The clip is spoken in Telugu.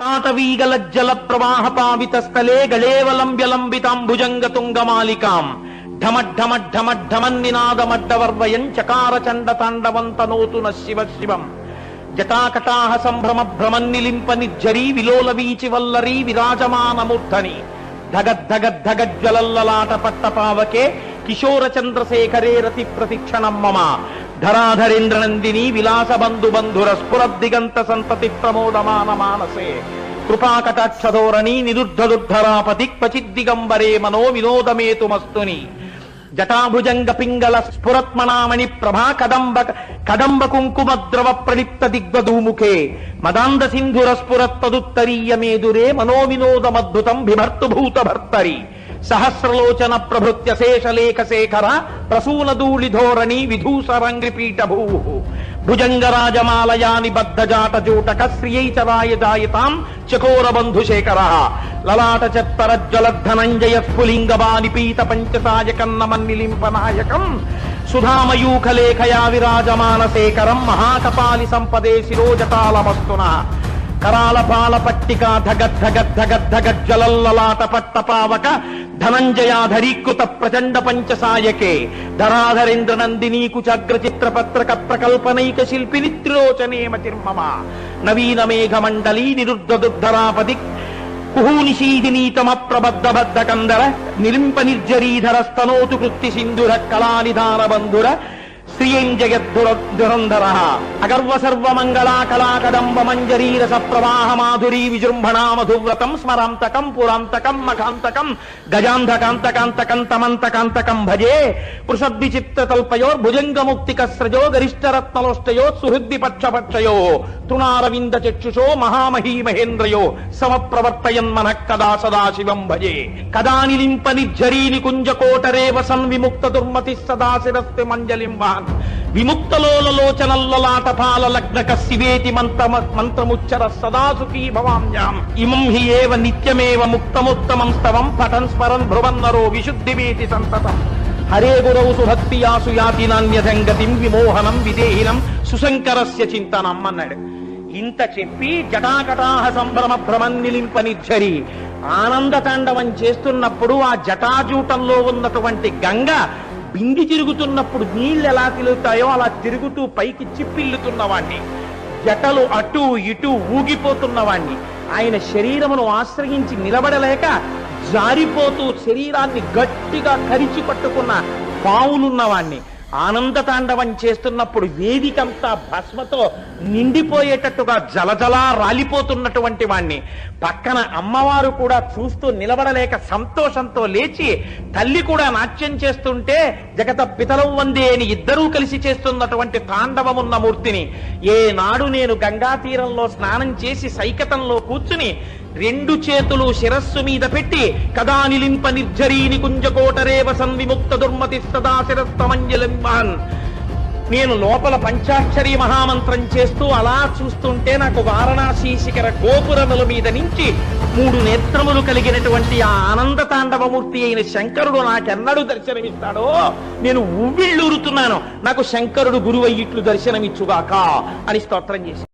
తాటవీగలజ్జల ప్రవాహ పావిత స్థలే గళేవలంబ్యలంబితాంభుజంగ తుంగమాలికాం ఢమఢమఢమఢమన్నినాదమడ్డవర్వయం చకార చండ తాండవంతనోతు శివ శివం జటాకటాహ సంభ్రమ భ్రమన్నిలింపని జరీ విలోల వీచి వల్లరీ విరాజమానమూర్ధని ధగద్ధగద్ధగజ్వలల్లలాట పట్టపావకే కిశోర చంద్రశేఖరే రతి ప్రతిక్షణం మమ. ధరాధరేంద్రనందిని విలాస బంధు బంధుర స్ఫురద్దిగంత సంతతి ప్రమోదమాన మానసే కృపాకటాక్షధోరణి నిరుద్ధదుద్ధరాపతి క్వచిద్దిగంబరే మనో వినోదమేతుమస్తుని జటాభుజంగ పింగళ స్ఫురత్మనామణి ప్రభా కదంబ కదంబ కుంకుమ ద్రవ ప్రలిప్త దిగ్వధూముఖే మదాంద సింధుర స్ఫురత్తదుత్తరీయ మేదురే మనోవినోదమద్భుతం బిభర్తు భూత భర్తరి సహస్రలోచన ప్రభృత్య శేషలేఖ శేఖర ప్రసూన ధూళి భూ భుజంగరాజమాలయాని బద్ధజాట జూటక శ్రియై చరాయ జాయతాం చకోర బంధు శేఖర. లలాట చత్తర జ్వలద్ధనంజయ స్ఫులింగబాని పీత పంచసాయ కన్నమన్నిలింపనాయకం సుధామయూఖలేఖయా విరాజమాన శేఖరం మహాకపాలి సంపదే శిరోజటాలమస్తున కరాల పాల పట్టిక ధగద్ధగద్ధగద్ధగజ్జలల్లలాట పట్టపావక ధనంజయాధరీకృత ప్రచండ పంచసాయకే ధరాధరేంద్ర నందినీకు కుచాగ్ర చిత్ర పత్రక ప్రకల్పనైక శిల్పిని త్రిలోచనేమ తిర్మమ. నవీన మేఘ మండలీ నిరుద్ధ దుర్ధరాపది కుహూనిశీదినీతమ ప్రబద్ధ బద్ధ కందర నిలింప నిర్జరీధర స్తనోతు కృత్తి సింధుర కళానిధాన బంధుర శ్రియంజయద్ధుర దురంధర అగర్వ సర్వమంగళా కళాకదంబ మంజరీరస ప్రవాహ మాధురీ విజృంభణా మధువ్రతం స్మరాంతకం పురాంతకం మఖాంతకం గజాంధకాంతకాంతకం తమంతకాంతకం భజే పృషద్విచిత్త తల్పయోర్ భుజంగముక్తిక స్రజో గరిష్టరత్నలోష్టయో సుహృద్ది పక్షపక్షయో తృణారవింద చక్షుషో మహామహీ మహేంద్రయో సమప్రవర్తయన్ మన కదా సదాశివం భజే కదా నిలింప నిర్జరీని కుంజకోటరే వసన్ విముక్త దుర్మతి సదా శిరస్తి మంజలిం వాన్ విముక్తలోలలోచనల్లలాటపాల లగ్నక శివేతి మంత్ర మంత్రముచ్చర సదాసుఖీ భవామ్యాం. ఇమం హి ఏవ నిత్యమేవ ముక్తముత్తమం స్తవం పఠన్ స్మరన్ భ్రువన్నరో విశుద్ధివేతి సంతతం. హరే గురౌ సుభక్తియాసు యాతి నాణ్యసంగతిం విమోహనం విదేహినం సుశంకరస్య చింతనం అన్నాడు. ఇంత చెప్పి జటాకటాహ సంభ్రమ భ్రమన్నిలింప నిచ్చరి ఆనంద తాండవం చేస్తున్నప్పుడు ఆ జటాజూటంలో ఉన్నటువంటి గంగ బింది తిరుగుతున్నప్పుడు నీళ్ళు ఎలా తిరుగుతాయో అలా తిరుగుతూ పైకి చిప్పిల్లుతున్నవాణ్ణి జటలు అటు ఇటు ఊగిపోతున్నవాణ్ణి ఆయన శరీరమును ఆశ్రయించి నిలబడలేక జారిపోతూ శరీరాన్ని గట్టిగా కరిచి పట్టుకున్న పావులున్నవాణ్ణి ఆనంద తాండవం చేస్తున్నప్పుడు వేదికంతా భస్మతో నిండిపోయేటట్టుగా జలజలా రాలిపోతున్నటువంటి వాణ్ణి. పక్కన అమ్మవారు కూడా చూస్తూ నిలబడలేక సంతోషంతో లేచి తల్లి కూడా నాట్యం చేస్తుంటే జగత పితలం వందే అని ఇద్దరూ కలిసి చేస్తున్నటువంటి తాండవమున్న మూర్తిని. ఏనాడు నేను గంగా తీరంలో స్నానం చేసి సైకతంలో కూర్చుని రెండు చేతులు శిరస్సు మీద పెట్టి కదా నిలింప నిర్జరీని కుంజకోటరేవ సంవిముక్త దుర్మతి సదా శిరస్తమంజలింబాన్ నేను లోపల పంచాక్షరి మహామంత్రం చేస్తూ అలా చూస్తుంటే నాకు వారణాసి శిఖర గోపురముల మీద నుంచి మూడు నేత్రములు కలిగినటువంటి ఆ ఆనంద తాండవమూర్తి అయిన శంకరుడు నాకెన్నడూ దర్శనమిస్తాడో నేను ఉవ్విళ్ళూరుతున్నాను. నాకు శంకరుడు గురువయ్యిట్లు దర్శనమిచ్చుగాక అని స్తోత్రం చేసి